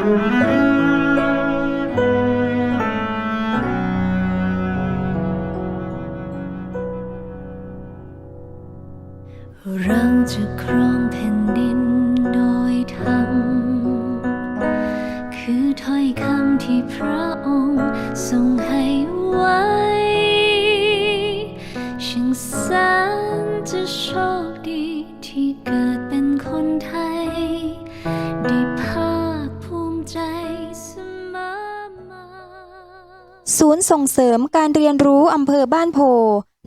เศูนย์ส่งเสริมการเรียนรู้อำเภอบ้านโพ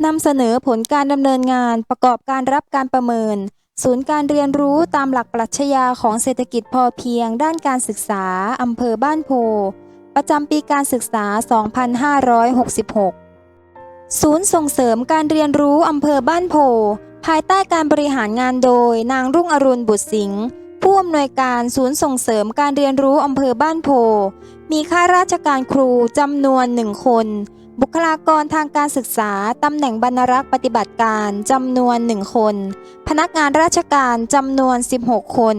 นำเสนอผลการดำเนินงานประกอบการรับการประเมิน ศูนย์การเรียนรู้ตามหลักปรัชญาของเศรษฐกิจพอเพียง ด้านการศึกษาอำเภอบ้านโพ ประจำปีการศึกษา 2566 ศูนย์ส่งเสริมการเรียนรู้อำเภอบ้านโพ ภายใต้การบริหารงานโดย นางรุ่งอรุณบุตรสิงห์ ผู้อำนวยการศูนย์ส่งเสริมการเรียนรู้อำเภอบ้านโพ มีข้าราชการครูจำนวนหนึ่งคน บุคลากรทางการศึกษาตำแหน่งบรรณารักษ์ปฏิบัติการจำนวนหนึ่งคน พนักงานราชการจำนวน 16 คน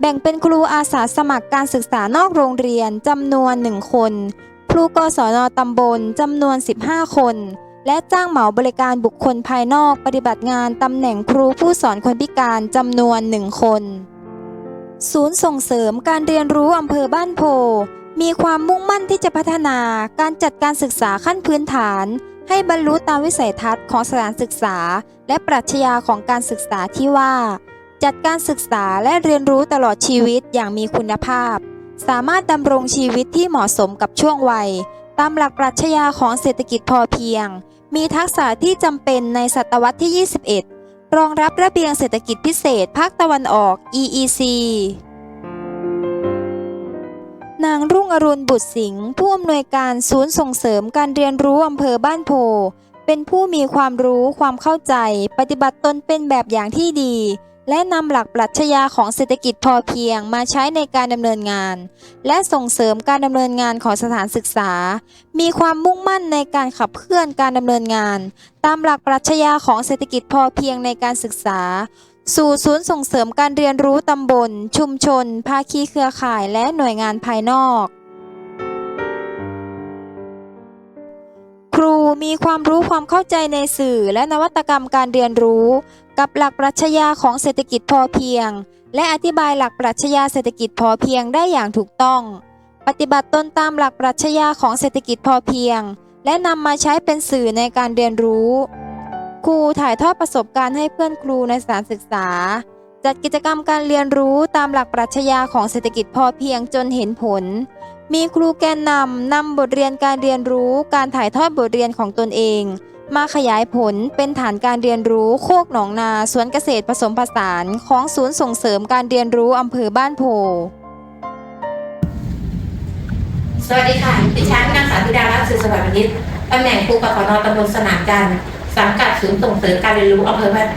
แบ่งเป็นครูอาสาสมัครการศึกษานอกโรงเรียนจำนวนหนึ่งคน ครูกศนตำบลจำนวน 15 คนและจ้างเหมาบริการบุคคลภายนอกปฏิบัติงานตำแหน่งครูผู้สอนคนพิการจำนวนหนึ่งคน ศูนย์ส่งเสริมการเรียนรู้อำเภอบ้านโพ มีความมุ่งมั่นที่จะพัฒนาการจัดการศึกษาขั้นพื้นฐาน ให้บรรลุตามวิสัยทัศน์ของสถานศึกษา และปรัชญาของการศึกษาที่ว่า จัดการศึกษาและเรียนรู้ตลอดชีวิตอย่างมีคุณภาพ สามารถดำรงชีวิตที่เหมาะสมกับช่วงวัย ตามหลักปรัชญาของเศรษฐกิจพอเพียง มีทักษะที่จำเป็นในศตวรรษที่ 21 รองรับระเบียงเศรษฐกิจพิเศษภาคตะวันออก EEC นางรุ่งอรุณบุตรสิงห์ผู้อำนวยการศูนย์ส่งเสริมการเรียนรู้อำเภอบ้านโพ เป็นผู้มีความรู้ความเข้าใจ ปฏิบัติตนเป็นแบบอย่างที่ดี และนำหลักปรัชญาของเศรษฐกิจพอเพียงมาใช้ในการดำเนินงาน และส่งเสริมการดำเนินงานของสถานศึกษา มีความมุ่งมั่นในการขับเคลื่อนการดำเนินงาน ตามหลักปรัชญาของเศรษฐกิจพอเพียงในการศึกษา สู่ศูนย์ส่งเสริมการเรียนรู้ตำบล ชุมชน ภาคีเครือข่ายและหน่วยงานภายนอก ครูมีความรู้ความเข้าใจในสื่อและนวัตกรรมการเรียนรู้ กับหลักปรัชญาของเศรษฐกิจพอเพียง และอธิบายหลักปรัชญาเศรษฐกิจพอเพียงได้อย่างถูกต้อง ปฏิบัติตนตามหลักปรัชญาของเศรษฐกิจพอเพียง และนำมาใช้เป็นสื่อในการเรียนรู้ ครูถ่ายทอดประสบการณ์ให้เพื่อนครูในสถานศึกษา จัดกิจกรรมการเรียนรู้ตามหลักปรัชญาของเศรษฐกิจพอเพียงจนเห็นผล มีครูแกนนำนำบทเรียนการเรียนรู้ การถ่ายทอดบทเรียนของตนเอง มาขยายผลเป็นฐานการเรียนรู้โคกหนองนาสวนเกษตรผสมผสานของศูนย์ส่งเสริมการเรียนรู้อำเภอบ้านโพ สวัสดีค่ะดิฉันนางสาวธิดารัตน์สือสวัสดิ์วณิชตำแหน่งครูกศนตำบลสนามจันทร์สังกัดศูนย์ส่งเสริมการเรียนรู้อำเภอบ้านโพ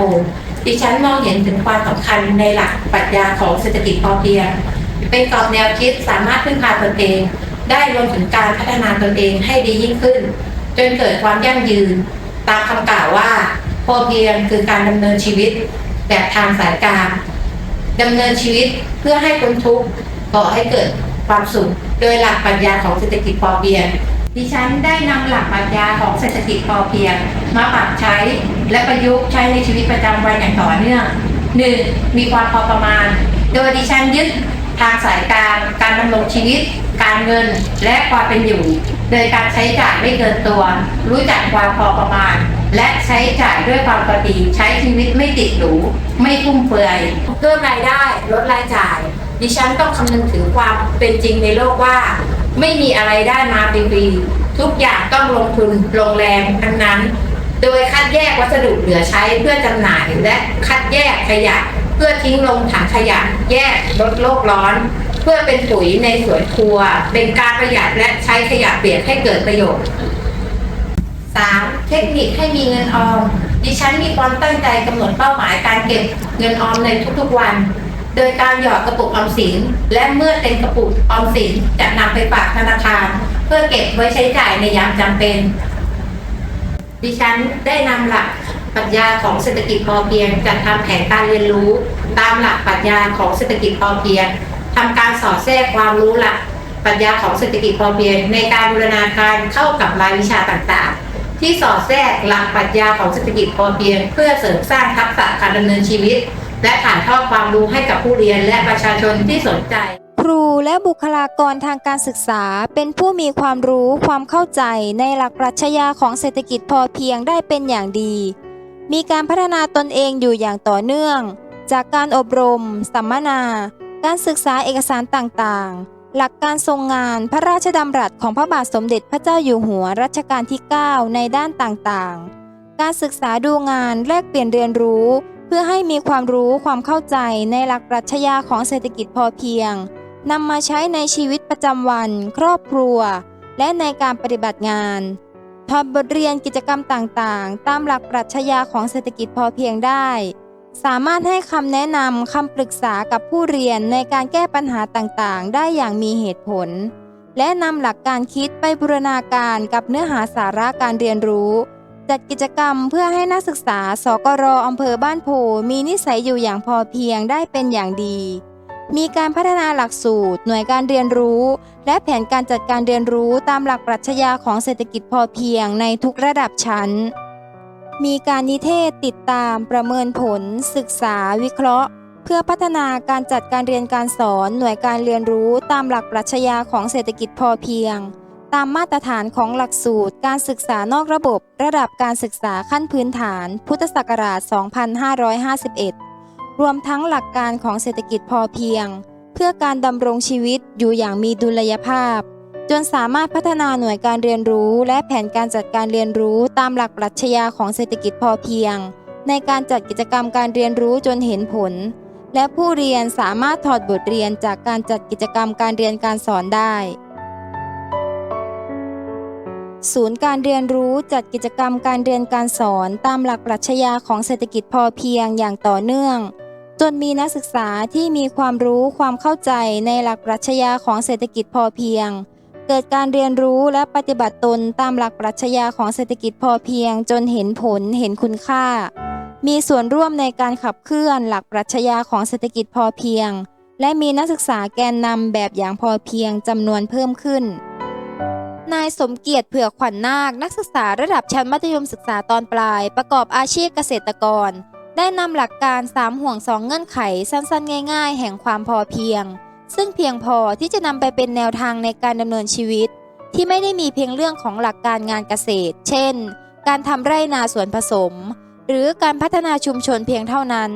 ดิฉันมองเห็นถึงความสำคัญในหลักปรัชญาของเศรษฐกิจพอเพียงเป็นกรอบแนวคิดสามารถพึ่งพาตนเอง ได้รวมถึงการพัฒนาตนเองให้ดียิ่งขึ้น จนเกิดความยั่งยืน ตามคำกล่าวว่า พอเพียงคือการดำเนินชีวิตแบบทางสายกลางดำเนินชีวิตเพื่อให้พ้นทุกข์ก่อให้เกิดความสุข โดยหลักปรัชญาของเศรษฐกิจพอเพียง ดิฉันได้นำหลักปรัชญาของเศรษฐกิจพอเพียง มาปรับใช้และประยุกต์ใช้ในชีวิตประจำวันอย่างต่อเนื่อง 1. มีความพอประมาณ โดยดิฉันยึด ทางสายกางการดำรงชีวิต การเงินและความเป็นอยู่ โดยการใช้จ่ายไม่เกินตัว รู้จักความพอประมาณ และใช้จ่ายด้วยความพอดีใช้ชีวิตไม่ติดหรูไม่ฟุ่มเฟือยเพิ่มรายได้ลดรายจ่าย ดิฉันต้องคำนึงถึงความเป็นจริงในโลกว่า ไม่มีอะไรได้มาฟรีๆทุกอย่างต้องลงทุนลงแรงทั้งนั้น โดยคัดแยกวัสดุเหลือใช้เพื่อจำหน่ายและคัดแยกขยะ เพื่อทิ้งลงถังขยะแยกลดโลกร้อน เพื่อเป็นปุ๋ยในสวนครัว เป็นการประหยัดและใช้ขยะเปียกให้เกิดประโยชน์ 3. เทคนิคให้มีเงินออม ดิฉันมีความตั้งใจกำหนดเป้าหมายการเก็บเงินออมในทุกๆวัน โดยการหยอดกระปุกออมสิน และเมื่อเต็มกระปุกออมสินจะนำไปฝากธนาคาร เพื่อเก็บไว้ใช้จ่ายในยามจำเป็น ดิฉันได้นำหลัก ปรัชญาของเศรษฐกิจพอเพียงจัดทำแผนการเรียนรู้ ตามหลักปรัชญาของเศรษฐกิจพอเพียงทำการสอดแทรกความรู้หลักปรัชญาของเศรษฐกิจพอเพียงในการบูรณาการเข้ากับรายวิชาต่างๆ ที่สอดแทรกหลักปรัชญาของเศรษฐกิจพอเพียง เพื่อเสริมสร้างทักษะการดำเนินชีวิต และถ่ายทอดความรู้ให้กับผู้เรียนและประชาชนที่สนใจครูและบุคลากรทางการศึกษาเป็นผู้มีความรู้ความเข้าใจในหลักปรัชญาของเศรษฐกิจพอเพียงได้เป็นอย่างดี มีการพัฒนาตนเองอยู่อย่างต่อเนื่อง จากการอบรม สัมมนา การศึกษาเอกสารต่างๆ หลักการทรงงานพระราชดำรัสของพระบาทสมเด็จพระเจ้าอยู่หัวรัชกาลที่ 9 ในด้านต่างๆ การศึกษาดูงานแลกเปลี่ยนเรียนรู้ เพื่อให้มีความรู้ความเข้าใจในหลักปรัชญาของเศรษฐกิจพอเพียงนำมาใช้ในชีวิตประจำวัน ครอบครัว และในการปฏิบัติงาน ถอดบทเรียนกิจกรรมต่างๆ ตามหลักปรัชญาของเศรษฐกิจพอเพียงได้ สามารถให้คำแนะนำคำปรึกษากับผู้เรียนในการแก้ปัญหาต่างๆ ได้อย่างมีเหตุผล และนำหลักการคิดไปบูรณาการกับเนื้อหาสาระการเรียนรู้ จัดกิจกรรมเพื่อให้นักศึกษาสกรออำเภอบ้านโพมีนิสัยอยู่อย่างพอเพียงได้เป็นอย่างดี มีการพัฒนาหลักสูตร หน่วยการเรียนรู้ และแผนการจัดการเรียนรู้ตามหลักปรัชญาของเศรษฐกิจพอเพียงในทุกระดับชั้น มีการนิเทศติดตามประเมินผล ศึกษา วิเคราะห์ เพื่อพัฒนาการจัดการเรียนการสอน หน่วยการเรียนรู้ตามหลักปรัชญาของเศรษฐกิจพอเพียง ตามมาตรฐานของหลักสูตร การศึกษานอกระบบ ระดับการศึกษาขั้นพื้นฐาน พุทธศักราช 2551 รวมทั้งหลักการของเศรษฐกิจพอเพียง เพื่อการดำรงชีวิตอยู่อย่างมีดุลยภาพ จนสามารถพัฒนาหน่วยการเรียนรู้ และแผนการจัดการเรียนรู้ตามหลักปรัชญาของเศรษฐกิจพอเพียง ในการจัดกิจกรรมการเรียนรู้จนเห็นผล และผู้เรียนสามารถถอดบทเรียนจากการจัดกิจกรรมการเรียนการสอนได้ศูนย์การเรียนรู้จัดกิจกรรมการเรียนการสอนตามหลักปรัชญาของเศรษฐกิจพอเพียงอย่างต่อเนื่อง จนมีนักศึกษาที่มีความรู้ความเข้าใจในหลักปรัชญาของเศรษฐกิจพอเพียง เกิดการเรียนรู้และปฏิบัติตนตามหลักปรัชญาของเศรษฐกิจพอเพียง จนเห็นผลเห็นคุณค่า มีส่วนร่วมในการขับเคลื่อนหลักปรัชญาของเศรษฐกิจพอเพียง และมีนักศึกษาแกนนำแบบอย่างพอเพียงจำนวนเพิ่มขึ้น นายสมเกียรติเผือกขวัญนาคนักศึกษาระดับชั้นมัธยมศึกษาตอนปลาย ประกอบอาชีพเกษตรกร ได้นำหลักการ 3 ห่วง 2 เงื่อนไขสั้นๆ ง่าย ๆ แห่งความพอเพียง ซึ่งเพียงพอที่จะนำไปเป็นแนวทางในการดำเนินชีวิต ที่ไม่ได้มีเพียงเรื่องของหลักการงานเกษตร เช่น การทำไร่นาสวนผสม หรือการพัฒนาชุมชนเพียงเท่านั้น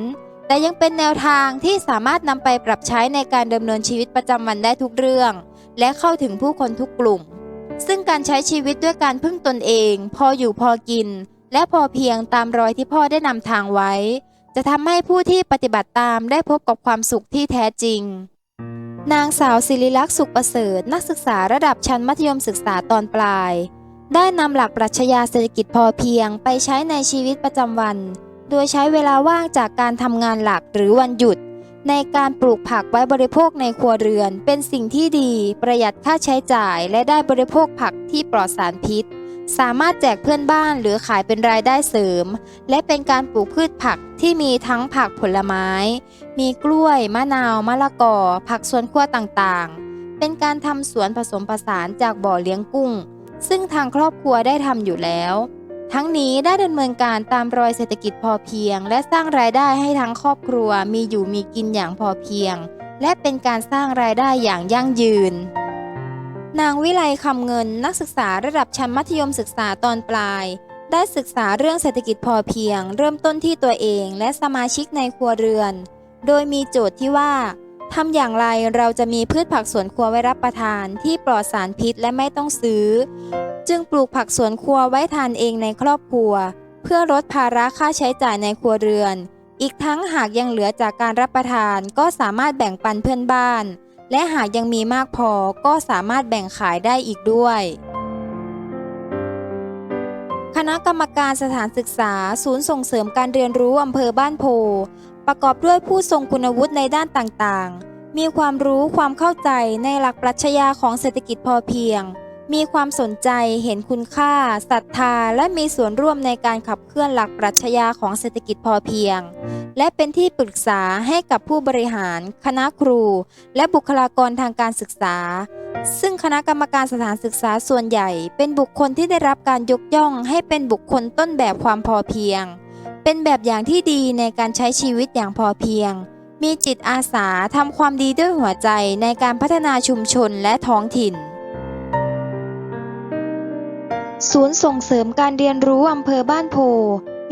แต่ยังเป็นแนวทางที่สามารถนำไปปรับใช้ในการดำเนินชีวิตประจำวันได้ทุกเรื่อง และเข้าถึงผู้คนทุกกลุ่ม ซึ่งการใช้ชีวิตด้วยการพึ่งตนเอง พออยู่พอกิน และพอเพียงตามรอยที่พ่อได้นำทางไว้ จะทำให้ผู้ที่ปฏิบัติตามได้พบกับความสุขที่แท้จริง นางสาวศิริลักษณ์สุขประเสริฐนักศึกษาระดับชั้นมัธยมศึกษาตอนปลาย ได้นำหลักปรัชญาเศรษฐกิจพอเพียงไปใช้ในชีวิตประจำวัน โดยใช้เวลาว่างจากการทำงานหลักหรือวันหยุด ในการปลูกผักไว้บริโภคในครัวเรือน เป็นสิ่งที่ดี ประหยัดค่าใช้จ่าย และได้บริโภคผักที่ปลอดสารพิษ สามารถแจกเพื่อนบ้านหรือขายเป็นรายได้เสริม และเป็นการปลูกพืชผักที่มีทั้งผักผลไม้ มีกล้วย มะนาว มะละกอ ผักสวนครัวต่างๆ เป็นการทำสวนผสมผสานจากบ่อเลี้ยงกุ้ง ซึ่งทางครอบครัวได้ทำอยู่แล้ว ทั้งนี้ได้ดำเนินการตามรอยเศรษฐกิจพอเพียง และสร้างรายได้ให้ทั้งครอบครัวมีอยู่มีกินอย่างพอเพียง และเป็นการสร้างรายได้อย่างยั่งยืน นางวิไลคำเงินนักศึกษาระดับชั้นมัธยมศึกษาตอนปลาย ได้ศึกษาเรื่องเศรษฐกิจพอเพียง เริ่มต้นที่ตัวเองและสมาชิกในครัวเรือน โดยมีโจทย์ที่ว่าทำอย่างไรเราจะมีพืชผักสวนครัวไว้รับประทานที่ปลอดสารพิษและไม่ต้องซื้อ จึงปลูกผักสวนครัวไว้ทานเองในครอบครัว เพื่อลดภาระค่าใช้จ่ายในครัวเรือน อีกทั้งหากยังเหลือจากการรับประทานก็สามารถแบ่งปันเพื่อนบ้าน และหากยังมีมากพอก็สามารถแบ่งขายได้อีกด้วย คณะกรรมการสถานศึกษา ศูนย์ส่งเสริมการเรียนรู้อำเภอบ้านโพ ประกอบด้วยผู้ทรงคุณวุฒิในด้านต่างๆ มีความรู้ความเข้าใจในหลักปรัชญาของเศรษฐกิจพอเพียง มีความสนใจเห็นคุณค่าศรัทธา และมีส่วนร่วมในการขับเคลื่อนหลักปรัชญาของเศรษฐกิจพอเพียง และเป็นที่ปรึกษาให้กับผู้บริหาร คณะครู และบุคลากรทางการศึกษา ซึ่งคณะกรรมการสถานศึกษาส่วนใหญ่ เป็นบุคคลที่ได้รับการยกย่องให้เป็นบุคคลต้นแบบความพอเพียง เป็นแบบอย่างที่ดีในการใช้ชีวิตอย่างพอเพียง มีจิตอาสาทำความดีด้วยหัวใจในการพัฒนาชุมชนและท้องถิ่น ศูนย์ส่งเสริมการเรียนรู้อำเภอบ้านโพ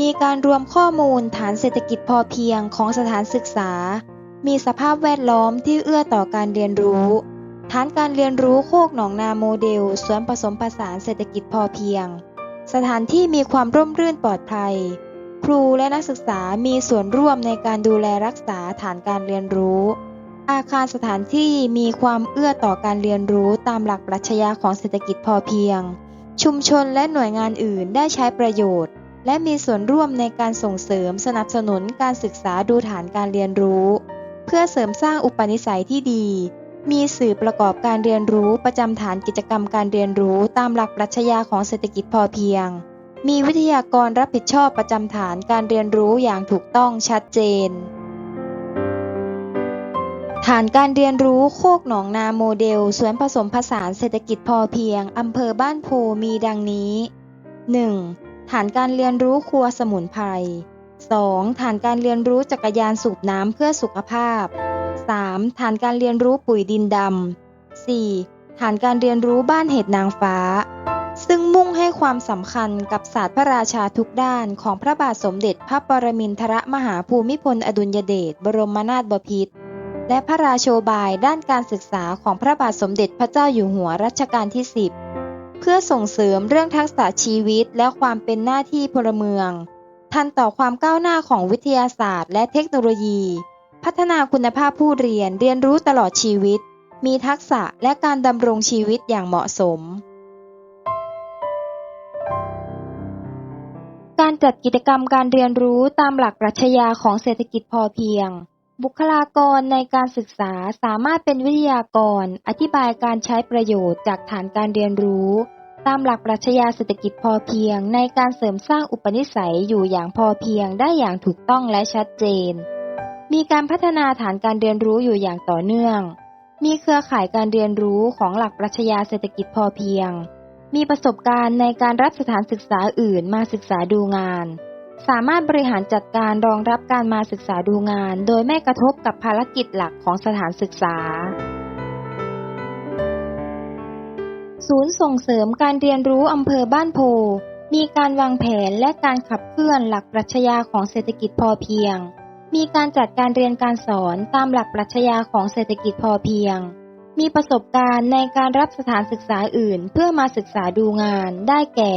มีการรวมข้อมูลฐานเศรษฐกิจพอเพียงของสถานศึกษา มีสภาพแวดล้อมที่เอื้อต่อการเรียนรู้ ฐานการเรียนรู้โคกหนองนาโมเดลสวนผสมผสานเศรษฐกิจพอเพียง สถานที่มีความร่มรื่นปลอดภัย ครูและนักศึกษามีส่วนร่วมในการดูแลรักษาฐานการเรียนรู้ อาคารสถานที่มีความเอื้อต่อการเรียนรู้ตามหลักปรัชญาของเศรษฐกิจพอเพียง ชุมชนและหน่วยงานอื่นได้ใช้ประโยชน์ และมีส่วนร่วมในการส่งเสริมสนับสนุนการศึกษาดูฐานการเรียนรู้ เพื่อเสริมสร้างอุปนิสัยที่ดี มีสื่อประกอบการเรียนรู้ประจำฐานกิจกรรมการเรียนรู้ตามหลักปรัชญาของเศรษฐกิจพอเพียง มีวิทยากรรับผิดชอบประจำฐานการเรียนรู้อย่างถูกต้องชัดเจน ฐานการเรียนรู้โคกหนองนาโมเดลสวนผสมผสานเศรษฐกิจพอเพียง อำเภอบ้านโพมีดังนี้ 1. ฐานการเรียนรู้ครัวสมุนไพร 2. ฐานการเรียนรู้จักรยานสูบน้ำเพื่อสุขภาพ 3. ฐานการเรียนรู้ปุ๋ยดินดำ 4. ฐานการเรียนรู้บ้านเห็ดนางฟ้า ซึ่งมุ่งให้ความสำคัญกับศาสตร์พระราชาทุกด้านของพระบาทสมเด็จพระปรมินทรมหาภูมิพลอดุลยเดชบรมนาถบพิตร และพระราโชบายด้านการศึกษาของพระบาทสมเด็จพระเจ้าอยู่หัวรัชกาลที่ 10 เพื่อส่งเสริมเรื่องทักษะชีวิตและความเป็นหน้าที่พลเมือง ทันต่อความก้าวหน้าของวิทยาศาสตร์และเทคโนโลยี พัฒนาคุณภาพผู้เรียนเรียนรู้ตลอดชีวิต มีทักษะและการดำรงชีวิตอย่างเหมาะสม การจัดกิจกรรมการเรียนรู้ตามหลักปรัชญาของเศรษฐกิจพอเพียง บุคลากรในการศึกษาสามารถเป็นวิทยากร อธิบายการใช้ประโยชน์จากฐานการเรียนรู้ ตามหลักปรัชญาเศรษฐกิจพอเพียง ในการเสริมสร้างอุปนิสัยอยู่อย่างพอเพียงได้อย่างถูกต้องและชัดเจน มีการพัฒนาฐานการเรียนรู้อยู่อย่างต่อเนื่อง มีเครือข่ายการเรียนรู้ของหลักปรัชญาเศรษฐกิจพอเพียง มีประสบการณ์ในการรับสถานศึกษาอื่นมาศึกษาดูงาน สามารถบริหารจัดการรองรับการมาศึกษาดูงาน โดยไม่กระทบกับภารกิจหลักของสถานศึกษา ศูนย์ส่งเสริมการเรียนรู้อำเภอบ้านโพ มีการวางแผนและการขับเคลื่อนหลักปรัชญาของเศรษฐกิจพอเพียง มีการจัดการเรียนการสอนตามหลักปรัชญาของเศรษฐกิจพอเพียง มีประสบการณ์ในการรับสถานศึกษาอื่น เพื่อมาศึกษาดูงานได้แก่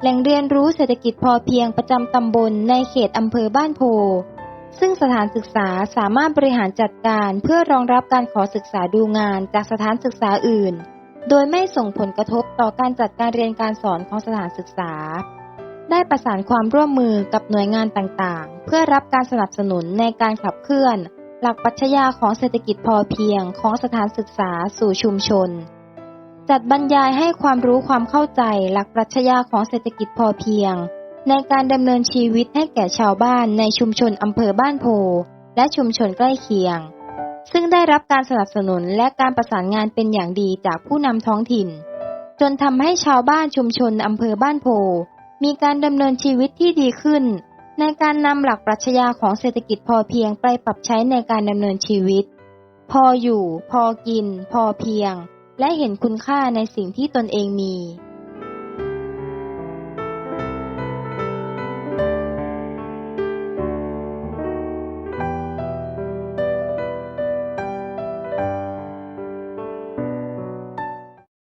แหล่งเรียนรู้เศรษฐกิจพอเพียงประจำตำบลในเขตอำเภอบ้านโพ ซึ่งสถานศึกษาสามารถบริหารจัดการเพื่อรองรับการขอศึกษาดูงานจากสถานศึกษาอื่น โดยไม่ส่งผลกระทบต่อการจัดการเรียนการสอนของสถานศึกษา ได้ประสานความร่วมมือกับหน่วยงานต่างๆ เพื่อรับการสนับสนุนในการขับเคลื่อน หลักปรัชญาของเศรษฐกิจพอเพียงของสถานศึกษาสู่ชุมชน จัดบรรยายให้ความรู้ความเข้าใจหลักปรัชญาของเศรษฐกิจพอเพียง ในการดำเนินชีวิตให้แก่ชาวบ้านในชุมชนอำเภอบ้านโพ และชุมชนใกล้เคียง ซึ่งได้รับการสนับสนุนและการประสานงานเป็นอย่างดีจากผู้นำท้องถิ่น จนทำให้ชาวบ้านชุมชนอำเภอบ้านโพ มีการดำเนินชีวิตที่ดีขึ้น ในการนำหลักปรัชญาของเศรษฐกิจพอเพียงไปปรับใช้ในการดำเนินชีวิต พออยู่ พอกิน พอเพียง และเห็นคุณค่าในสิ่งที่ตนเองมี